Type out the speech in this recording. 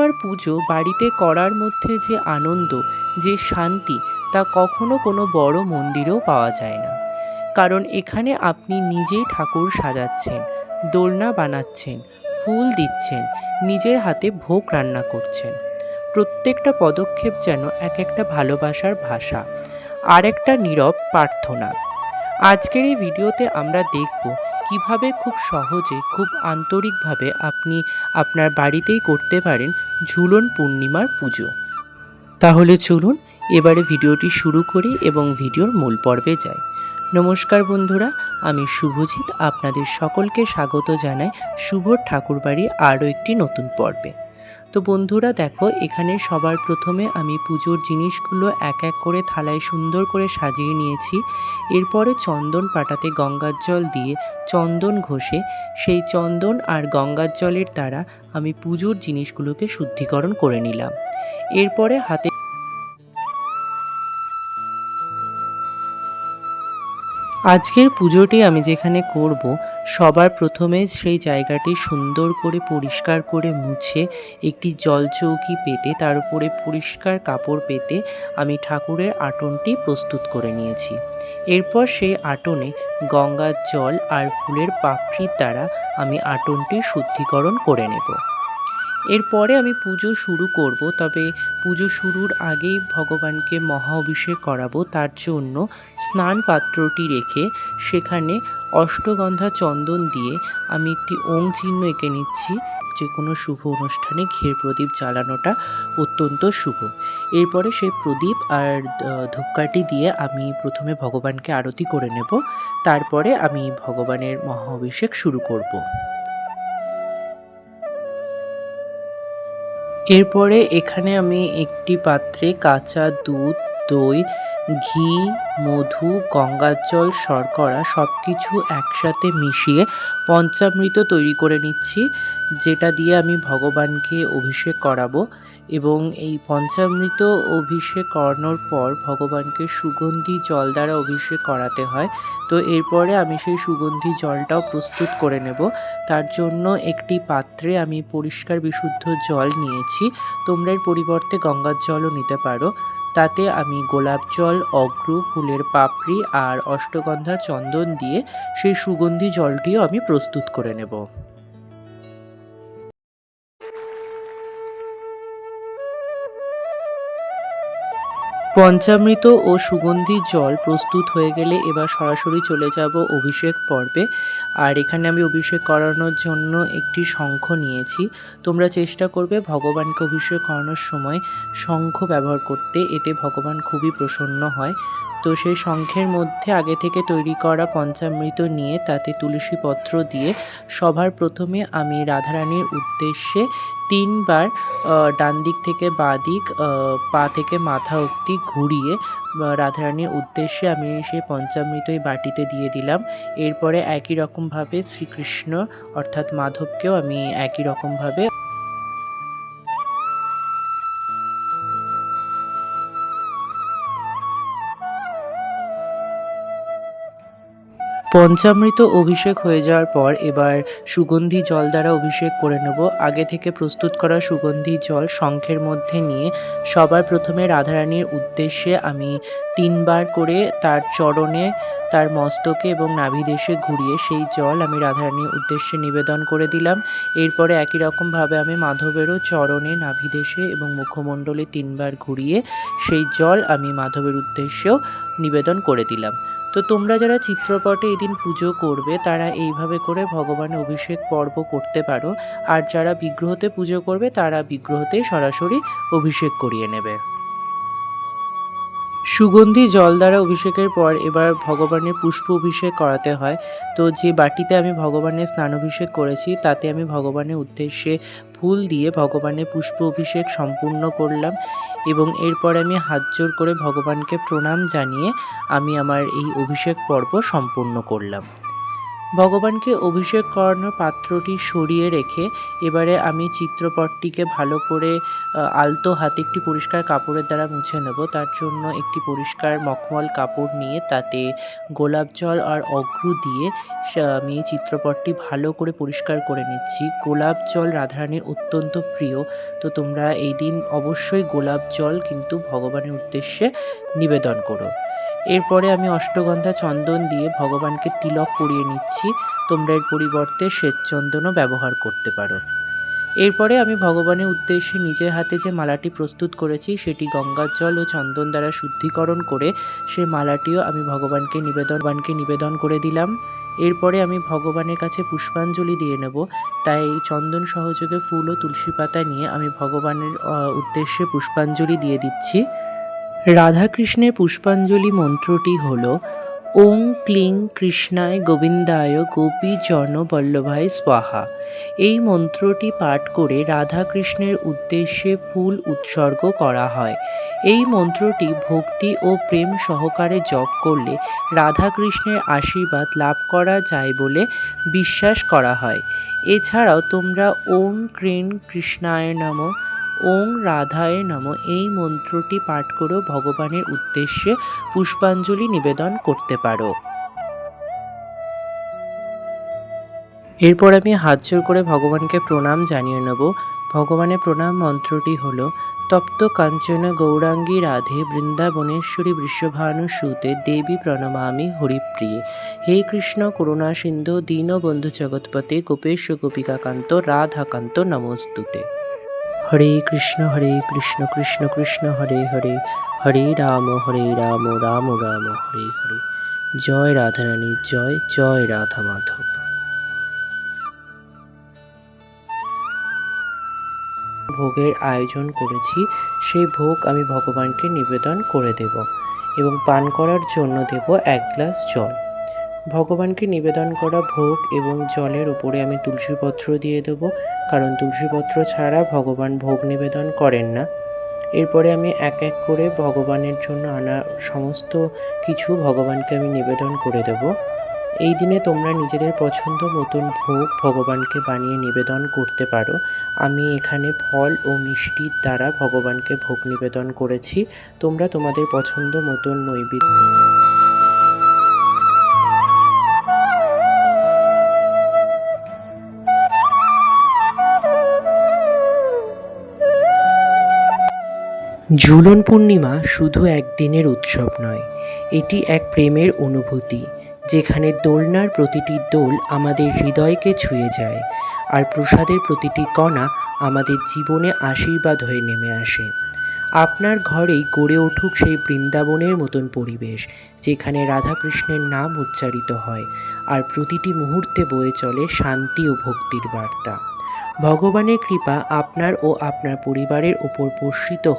পূর্ণিমার পুজো বাড়িতে করার মধ্যে যে আনন্দ, যে শান্তি, তা কখনো কোনো বড় মন্দিরেও পাওয়া যায় না। কারণ এখানে আপনি নিজেই ঠাকুর সাজাচ্ছেন, দোলনা বানাচ্ছেন, ফুল দিচ্ছেন, নিজের হাতে ভোগ রান্না করছেন। প্রত্যেকটা পদক্ষেপ যেন এক একটা ভালোবাসার ভাষা আর একটা নীরব প্রার্থনা। আজকের এই ভিডিওতে আমরা দেখব কীভাবে খুব সহজে, খুব আন্তরিকভাবে আপনি আপনার বাড়িতেই করতে পারেন ঝুলন পূর্ণিমার পুজো। তাহলে চলুন, এবারে ভিডিওটি শুরু করি এবং ভিডিওর মূল পর্বে যাই। নমস্কার বন্ধুরা, আমি শুভজিৎ, আপনাদের সকলকে স্বাগত জানাই শুভ ঠাকুরবাড়ি আরও একটি নতুন পর্বে। তো বন্ধুরা দেখো, এখানে সবার প্রথমে আমি পুজোর জিনিসগুলো এক এক করে থালায় সুন্দর করে সাজিয়ে নিয়েছি। এরপরে চন্দন পাটাতে গঙ্গার জল দিয়ে চন্দন ঘষে, সেই চন্দন আর গঙ্গার জলের দ্বারা আমি পুজোর জিনিসগুলোকে শুদ্ধিকরণ করে নিলাম। এরপরে হাতে আজকের পুজোটি আমি যেখানে করব, সবার প্রথমে সেই জায়গাটি সুন্দর করে পরিষ্কার করে মুছে, একটি জলচৌকি পেতে, তার উপরে পরিষ্কার কাপড় পেতে আমি ঠাকুরের আটনটি প্রস্তুত করে নিয়েছি। এরপর সেই আটনে গঙ্গার জল আর ফুলের পাপড়ির দ্বারা আমি আটনটি শুদ্ধিকরণ করে নেব। এরপরে আমি পুজো শুরু করব, তবে পুজো শুরুর আগেই ভগবানকে মহা অভিষেক করাবো। তার জন্য স্নান পাত্রটি রেখে সেখানে অষ্টগন্ধা চন্দন দিয়ে আমি একটি ওং চিহ্ন এঁকে নিচ্ছি। যে কোনো শুভ অনুষ্ঠানে ঘের প্রদীপ জ্বালানোটা অত্যন্ত শুভ। এরপরে সেই প্রদীপ আর ধূপকাঠি দিয়ে আমি প্রথমে ভগবানকে আরতি করে নেব। তারপরে আমি ভগবানের মহা অভিষেক শুরু করব। এরপরে এখানে আমি একটি পাত্রে কাঁচা দুধ দই, ঘি, মধু গঙ্গার জল শর্করা সব কিছু একসাথে মিশিয়ে পঞ্চামৃত তৈরি করে নিচ্ছি, যেটা দিয়ে আমি ভগবানকে অভিষেক করাবো। এবং এই পঞ্চামৃত অভিষেক করানোর পর ভগবানকে সুগন্ধি জল দ্বারা অভিষেক করাতে হয়। তো এরপরে আমি সেই সুগন্ধি জলটাও প্রস্তুত করে নেব। তার জন্য একটি পাত্রে আমি পরিষ্কার বিশুদ্ধ জল নিয়েছি। তোমরা এর পরিবর্তে গঙ্গার জলও নিতে পারো। তাতে আমি গোলাপ জল, অগ্র, ফুলের পাপড়ি আর অষ্টগন্ধা চন্দন দিয়ে সেই সুগন্ধি জলটিও আমি প্রস্তুত করে নেব। পঞ্চামৃত ও সুগন্ধি জল প্রস্তুত হয়ে গেলে এবার সরাসরি চলে যাব অভিষেক পর্বে। আর এখানে আমি অভিষেক করানোর জন্য একটি শঙ্খ নিয়েছি। তোমরা চেষ্টা করবে ভগবানকে অভিষেক করানোর সময় শঙ্খ ব্যবহার করতে। এতে ভগবান খুবই প্রসন্ন হয়। তো সেই শঙ্খের মধ্যে আগে থেকে তৈরি করা পঞ্চামৃত নিয়ে তাতে তুলসী পত্র দিয়ে সবার প্রথমে আমি রাধারানীর উদ্দেশ্যে তিনবার ডান দিক থেকে বাঁ দিক পা থেকে মাথা অবধি ঘুরিয়ে রাধারানীর উদ্দেশ্যে আমি সেই পঞ্চামৃত এই বাটিতে দিয়ে দিলাম। এরপরে একই রকমভাবে শ্রীকৃষ্ণ অর্থাৎ মাধবকেও আমি একই রকমভাবে পঞ্চামৃত অভিষেক হয়ে যাওয়ার পর এবার সুগন্ধি জল দ্বারা অভিষেক করে নেব। আগে থেকে প্রস্তুত করা সুগন্ধি জল শঙ্খের মধ্যে নিয়ে সবার প্রথমে রাধারানীর উদ্দেশ্যে আমি তিনবার করে তার চরণে, তার মস্তকে এবং নাভিদেশে ঘুরিয়ে সেই জল আমি রাধারানীর উদ্দেশ্যে নিবেদন করে দিলাম। এরপরে একই রকমভাবে আমি মাধবেরও চরণে নাভিদেশে এবং মুখমণ্ডলে তিনবার ঘুরিয়ে সেই জল আমি মাধবের উদ্দেশ্যেও নিবেদন করে দিলাম। তো তোমরা যারা চিত্রপটে এদিন পুজো করবে, তারা এইভাবে করে ভগবানের অভিষেক পর্ব করতে পারো। আর যারা বিগ্রহতে পুজো করবে, তারা বিগ্রহতে সরাসরি অভিষেক করিয়ে নেবে। সুগন্ধি জল দ্বারা অভিষেকের পর এবার ভগবানের পুষ্প অভিষেক করাতে হয়। তো যে বাটিতে আমি ভগবানের স্নান অভিষেক করেছি, তাতে আমি ভগবানের উদ্দেশ্যে ফুল দিয়ে ভগবানের পুষ্প অভিষেক সম্পূর্ণ করলাম এবং এরপর আমি হাত জোর করে ভগবানকে প্রণাম জানিয়ে আমি আমার এই অভিষেক পর্ব সম্পূর্ণ করলাম। ভগবানকে অভিষেক করানোর পাত্রটি সরিয়ে রেখে এবারে আমি চিত্রপটটিকে ভালো করে আলতো হাতে একটি পরিষ্কার কাপড়ের দ্বারা মুছে নেব। তার জন্য একটি পরিষ্কার মখমল কাপড় নিয়ে তাতে গোলাপ জল আর অগ্রু দিয়ে আমি চিত্রপটটি ভালো করে পরিষ্কার করে নিচ্ছি। গোলাপ জল রাধারানীর অত্যন্ত প্রিয়। তো তোমরা এই দিন অবশ্যই গোলাপ জল কিন্তু ভগবানের উদ্দেশ্যে নিবেদন করো। এরপরে আমি অষ্টগন্ধা চন্দন দিয়ে ভগবানকে তিলক পরিয়ে নিচ্ছি। তোমরা এর পরিবর্তে শ্বেতচন্দনও ব্যবহার করতে পারো। এরপরে আমি ভগবানের উদ্দেশ্যে নিজের হাতে যে মালাটি প্রস্তুত করেছি, সেটি গঙ্গার জল ও চন্দন দ্বারা শুদ্ধিকরণ করে সেই মালাটিও আমি ভগবানকে নিবেদন ভগবানকে নিবেদন করে দিলাম। এরপরে আমি ভগবানের কাছে পুষ্পাঞ্জলি দিয়ে নেব। তাই এই চন্দন সহযোগে ফুল ও তুলসী পাতা নিয়ে আমি ভগবানের উদ্দেশ্যে পুষ্পাঞ্জলি দিয়ে দিচ্ছি। রাধাকৃষ্ণের পুষ্পাঞ্জলি মন্ত্রটি হল, ওং ক্লিং কৃষ্ণায় গোবিন্দায় গোপী বল্লভায় স্বাহা। এই মন্ত্রটি পাঠ করে রাধাকৃষ্ণের উদ্দেশ্যে ফুল উৎসর্গ করা হয়। এই মন্ত্রটি ভক্তি ও প্রেম সহকারে জপ করলে রাধাকৃষ্ণের আশীর্বাদ লাভ করা যায় বলে বিশ্বাস করা হয়। এছাড়াও তোমরা ওং ক্রিং কৃষ্ণায় নম ওং রাধায় নম। এই মন্ত্রটি পাঠ করেও ভগবানের উদ্দেশ্যে পুষ্পাঞ্জলি নিবেদন করতে পারো। এরপর আমি হাত জোর করে ভগবানকে প্রণাম জানিয়ে নেব। ভগবানের প্রণাম মন্ত্রটি হল, তপ্ত কাঞ্চন গৌরাঙ্গী রাধে বৃন্দাবনেশ্বরী বৃষভানু সুতে দেবী প্রণমামি হরিপ্রিয়ে। হে কৃষ্ণ করুণা সিন্ধু, দীনবন্ধু জগৎপতে গোপেশ গোপিকাকান্ত, রাধাকান্ত নমস্তুতে। হরে কৃষ্ণ হরে কৃষ্ণ কৃষ্ণ কৃষ্ণ, হরে হরে হরে রাম হরে রাম রাম রাম, হরে হরে। জয় রাধারানী, জয় জয় রাধা মাধব। ভোগের আয়োজন করেছি, সেই ভোগ আমি ভগবানকে নিবেদন করে দেব এবং পান করার জন্য দেব এক গ্লাস জল। ভগবানকে নিবেদন করা ভোগ এবং জলের উপরে আমি তুলসীপত্র দিয়ে দেবো, কারণ তুলসীপত্র ছাড়া ভগবান ভোগ নিবেদন করেন না। এরপরে আমি এক এক করে ভগবানের জন্য আনা সমস্ত কিছু ভগবানকে আমি নিবেদন করে দেব। এই দিনে তোমরা নিজেদের পছন্দ মতন ভোগ ভগবানকে বানিয়ে নিবেদন করতে পারো। আমি এখানে ফল ও মিষ্টির দ্বারা ভগবানকে ভোগ নিবেদন করেছি। তোমরা তোমাদের পছন্দ মতন নৈবেদ্য ঝুলন পূর্ণিমা শুধু একদিনের উৎসব নয়, এটি এক প্রেমের অনুভূতি, যেখানে দোলনার প্রতিটি দোল আমাদের হৃদয়কে ছুঁয়ে যায় আর প্রসাদের প্রতিটি কণা আমাদের জীবনে আশীর্বাদ হয়ে নেমে আসে। আপনার ঘরেই গড়ে উঠুক সেই বৃন্দাবনের মতন পরিবেশ, যেখানে রাধাকৃষ্ণের নাম উচ্চারিত হয় আর প্রতিটি মুহূর্তে বয়ে চলে শান্তি ও ভক্তির বার্তা। ভগবানের কৃপা আপনার ও আপনার পরিবারের ওপর বর্ষিত হোক